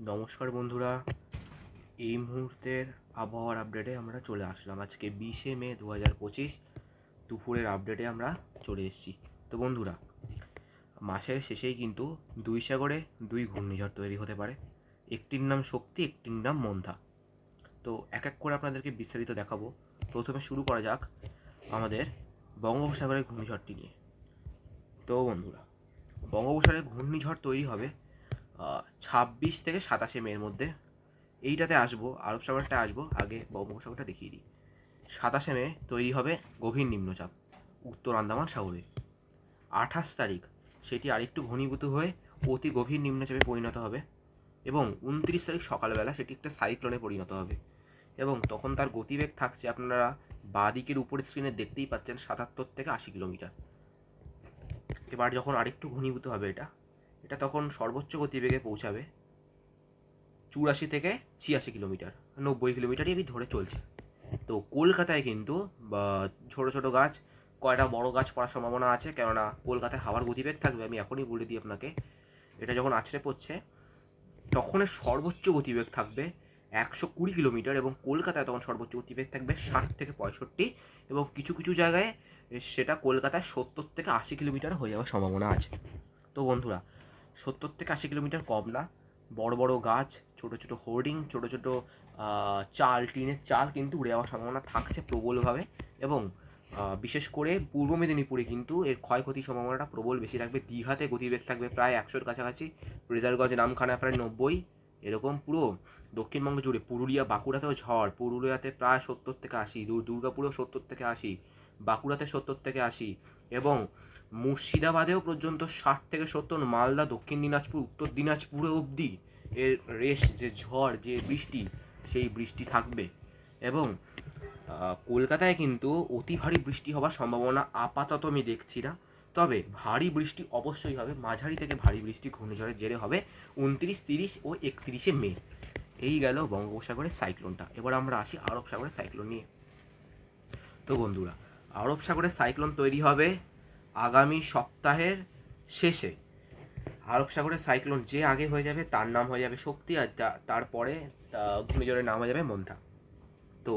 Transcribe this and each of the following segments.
নমস্কার বন্ধুরা। এই মুহূর্তের আবহাওয়ার আপডেটে আমরা চলে আসলাম। আজকে বিশে মে দু হাজার পঁচিশ দুপুরের আপডেটে আমরা চলে এসেছি। তো বন্ধুরা, মাসের শেষেই কিন্তু দুই সাগরে দুই ঘূর্ণিঝড় তৈরি হতে পারে। একটির নাম শক্তি, একটির নাম মন্থা। তো এক এক করে আপনাদেরকে বিস্তারিত দেখাবো। প্রথমে শুরু করা যাক আমাদের বঙ্গোপসাগরের ঘূর্ণিঝড়টি নিয়ে। তো বন্ধুরা বঙ্গোপসাগরের ঘূর্ণিঝড় তৈরি হবে ছাব্বিশ থেকে সাতাশে মের মধ্যে। এইটাতে আসব, আরব সাগরটা আসব, আগে বঙ্গোপসাগরটা দেখিয়ে দিই। সাতাশে মে তৈরি হবে গভীর নিম্নচাপ, উত্তর আন্দামান সাগরে। আঠাশ তারিখ, সেটি আরেকটু ঘনীভূত হয়ে অতি গভীর নিম্নচাপে পরিণত হবে এবং উনত্রিশ তারিখ সকালবেলা সেটি একটা সাইক্লোনে পরিণত হবে এবং তখন তার গতিবেগ থাকছে আপনারা বাদিকের উপরের স্ক্রিনে দেখতেই পাচ্ছেন সাতাত্তর থেকে আশি কিলোমিটার। এবার যখন আরেকটু ঘনীভূত হবে এটা এটা তখন সর্বোচ্চ গতিবেগে পৌঁছাবে চুরাশি থেকে ছিয়াশি কিলোমিটার, নব্বই কিলোমিটারই আমি ধরে চলছে। তো কলকাতায় কিন্তু ছোটো ছোটো গাছ, কয়টা বড় গাছ পড়ার সম্ভাবনা আছে, কেননা কলকাতায় হাওয়ার গতিবেগ থাকবে, আমি এখনই বলে দিই আপনাকে, এটা যখন আছড়ে পড়ছে, তখন এর সর্বোচ্চ গতিবেগ থাকবে একশো কুড়ি কিলোমিটার এবং কলকাতায় তখন সর্বোচ্চ গতিবেগ থাকবে ষাট থেকে পঁয়ষট্টি এবং কিছু কিছু জায়গায় সেটা কলকাতায় সত্তর থেকে আশি কিলোমিটার হয়ে যাওয়ার সম্ভাবনা আছে। তো বন্ধুরা সত্তর থেকে আশি কিলোমিটার কম না। বড় বড় গাছ, ছোট ছোট হোর্ডিং, ছোট ছোট চাল, টিনের চাল কিন্তু উড়ে যাওয়ার সম্ভাবনা থাকছে প্রবলভাবে এবং বিশেষ করে পূর্ব মেদিনীপুরে কিন্তু এর ক্ষয়ক্ষতির সম্ভাবনাটা প্রবল বেশি থাকবে। দীঘাতে গতিবেগ থাকবে প্রায় একশোর কাছাকাছি, রেজারগঞ্জ, নামখানা প্রায় নব্বই। এরকম পুরো দক্ষিণবঙ্গ জুড়ে পুরুলিয়া, বাঁকুড়াতেও ঝড়, পুরুলিয়াতে প্রায় সত্তর থেকে আশি, দূর, দুর্গাপুরেও সত্তর থেকে আশি, বাঁকুড়াতে সত্তর থেকে আশি এবং মুর্শিদাবাদেও পর্যন্ত ষাট থেকে সত্তর, মালদা, দক্ষিণ দিনাজপুর, উত্তর দিনাজপুরে অবধি এর রেশ, যে ঝড়, যে বৃষ্টি, সেই বৃষ্টি থাকবে। এবং কলকাতায় কিন্তু অতি ভারী বৃষ্টি হওয়ার সম্ভাবনা আপাতত আমি দেখছি না। তবে ভারী বৃষ্টি অবশ্যই হবে, মাঝারি থেকে ভারী বৃষ্টি ঘূর্ণিঝড়ের জেরে হবে উনত্রিশ, তিরিশ ও একত্রিশে মে। এই গেল বঙ্গোপসাগরের সাইক্লোনটা। এবার আমরা আসি আরব সাগরের সাইক্লোন নিয়ে। তো বন্ধুরা আরব সাগরের সাইক্লোন তৈরি হবে আগামী সপ্তাহের শেষে আরব সাগরের সাইক্লোন যে আগে হয়ে যাবে, তার নাম হয়ে যাবে শক্তি আর তারপরে ঘূর্ণিঝড়ের নাম হয়ে যাবে মন্থা। তো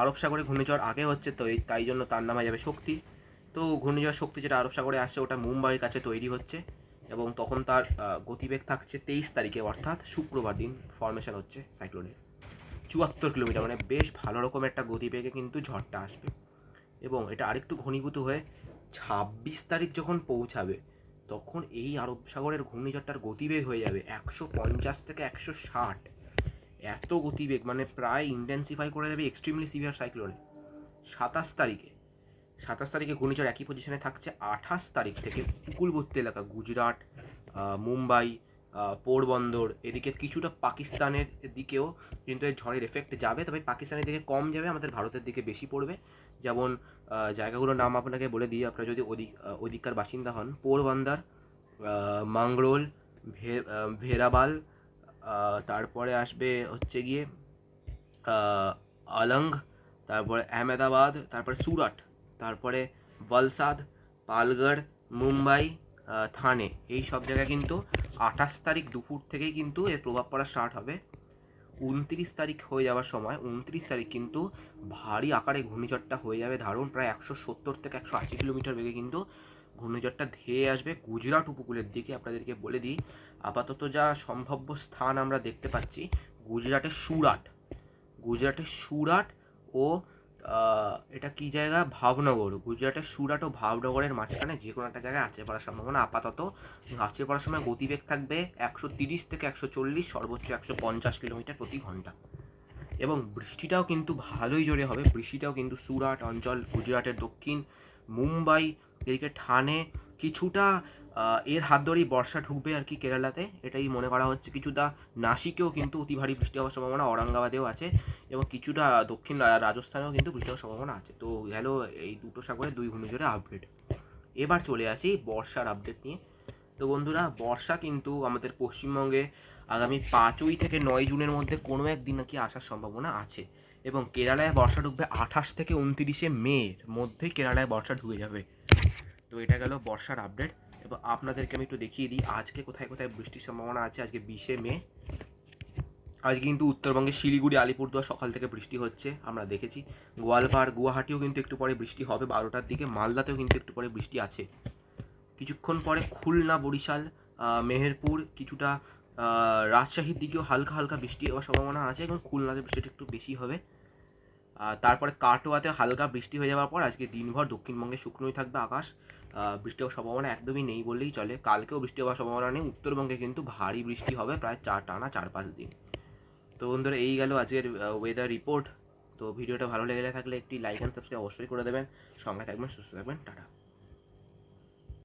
আরব সাগরে ঘূর্ণিঝড় আগে হচ্ছে, তো তাই জন্য তার নাম হয়ে যাবে শক্তি। তো ঘূর্ণিঝড় শক্তি যেটা আরব সাগরে আসছে, ওটা মুম্বাইয়ের কাছে তৈরি হচ্ছে এবং তখন তার গতিবেগ থাকছে তেইশ তারিখে, অর্থাৎ শুক্রবার দিন ফর্মেশন হচ্ছে সাইক্লোনের। চুয়াত্তর কিলোমিটার মানে বেশ ভালো রকম একটা গতিবেগে কিন্তু ঝড়টা আসবে। এবং এটা আরেকটু ঘনীভূত হয়ে ছাব্বিশ তারিখ যখন পৌঁছাবে, তখন এই আরব সাগরের ঘূর্ণিঝড়টার গতিবেগ হয়ে যাবে একশো পঞ্চাশ থেকে একশো ষাট। এত গতিবেগ মানে প্রায় ইন্টেন্সিফাই করে যাবে এক্সট্রিমলি সিভিয়ার সাইক্লোনে সাতাশ তারিখে সাতাশ তারিখে ঘূর্ণিঝড় একই পজিশনে থাকছে। আঠাশ তারিখ থেকে উপকূলবর্তী এলাকা, গুজরাট মুম্বাই পোরবন্দর, এদিকে কিছুটা পাকিস্তানের দিকেও কিন্তু এই ঝড়ের এফেক্ট যাবে। তবে পাকিস্তানের দিকে কম যাবে, আমাদের ভারতের দিকে বেশি পড়বে। যেমন জায়গাগুলোর নাম আপনাকে বলে দিই, আপনারা যদি ওদিককার বাসিন্দা হন, পোরবন্দর মাংরোল ভেরাবাল তারপরে আসবে হচ্ছে গিয়ে আলং, তারপরে আহমেদাবাদ, তারপরে সুরাট, তারপরে বলসাদ, পালগড়, মুম্বাই থানে। এই সব জায়গায় কিন্তু আঠাশ তারিখ দুপুর থেকেই কিন্তু এর প্রভাব পড়া স্টার্ট হবে। উনত্রিশ তারিখ হয়ে যাওয়ার সময়, উনত্রিশ তারিখ কিন্তু ভারী আকারে ঘূর্ণিঝড়টা হয়ে যাবে। ধারণ প্রায় একশো সত্তর থেকে একশো আশি কিলোমিটার বেগে কিন্তু ঘূর্ণিঝড়টা ধেয়ে আসবে গুজরাট উপকূলের দিকে। আপনাদেরকে বলে দিই, আপাতত যা সম্ভাব্য স্থান আমরা দেখতে পাচ্ছি, গুজরাটের সুরাট। গুজরাটের সুরাট ও এটা কি জায়গা? ভাবনগর। গুজরাটের সুরাট ও ভাবনগরের মাঝখানে যে কোনো একটা জায়গায় আছড়ে পড়ার সম্ভাবনা আপাতত। আছড়ে পড়ার সময় গতিবেগ থাকবে একশো তিরিশ থেকে একশো চল্লিশ, সর্বোচ্চ একশো পঞ্চাশ কিলোমিটার প্রতি ঘণ্টা। এবং বৃষ্টিটাও কিন্তু ভালোই জোরে হবে। বৃষ্টিটাও কিন্তু সুরাট অঞ্চল, গুজরাটের দক্ষিণ, মুম্বাই, এদিকে ঠানে, কিছুটা এর হাত ধরেই বর্ষা ঢুকবে আর কি কেরালাতে। এটাই মনে করা হচ্ছে। কিছুটা নাসিকেও কিন্তু অতি ভারী বৃষ্টি হওয়ার সম্ভাবনা ঔরঙ্গাবাদেও আছে এবং কিছুটা দক্ষিণ রাজস্থানেও কিন্তু বৃষ্টি হওয়ার সম্ভাবনা আছে। তো গেল এই দুটো সাগরে দুই ঘূর্ণিঝড়ের আপডেট এবার চলে আসি বর্ষার আপডেট নিয়ে। তো বন্ধুরা, বর্ষা কিন্তু আমাদের পশ্চিমবঙ্গে আগামী পাঁচই থেকে নয় জুনের মধ্যে কোনো একদিন নাকি আসার সম্ভাবনা আছে এবং কেরালায় বর্ষা ঢুকবে আঠাশ থেকে উনতিরিশে মের মধ্যে কেরালায় বর্ষা ঢুকে যাবে। তো এটা গেল বর্ষার আপডেট এবার আপনাদেরকে আমি একটু দেখিয়ে দিই, আজকে কোথায় কোথায় বৃষ্টির সম্ভাবনা আছে? আজকে বিশে মে। আজকে কিন্তু উত্তরবঙ্গে শিলিগুড়ি, আলিপুরদুয়ার সকাল থেকে বৃষ্টি হচ্ছে, আমরা দেখেছি। গোয়ালপাড়, গুয়াহাটিও কিন্তু একটু পরে বৃষ্টি হবে, বারোটার দিকে। মালদাতেও কিন্তু একটু পরে বৃষ্টি আছে। কিছুক্ষণ পরে খুলনা, বরিশাল মেহেরপুর, কিছুটা রাজশাহীর দিকেও হালকা হালকা বৃষ্টি হওয়ার সম্ভাবনা আছে এবং খুলনাতে বৃষ্টিটা একটু বেশি হবে। তারপরে কাটোয়াতে হালকা বৃষ্টি হয়ে যাওয়ার পর আজকে দিনভর দক্ষিণবঙ্গে শুকনোই থাকবে আকাশ। বৃষ্টি হওয়ার সম্ভাবনা একদমই নেই বললেই চলে। কালকেও বৃষ্টি হওয়ার সম্ভাবনা নেই। উত্তরবঙ্গে কিন্তু ভারী বৃষ্টি হবে প্রায় চার টানা চার পাঁচ দিন। তো বন্ধুরা, এই গেল আজকের ওয়েদার রিপোর্ট তো ভিডিওটা ভালো লেগে থাকলে একটি লাইক অ্যান্ড সাবস্ক্রাইব অবশ্যই করে দেবেন। সঙ্গে থাকবেন, সুস্থ থাকবেন, টাটা।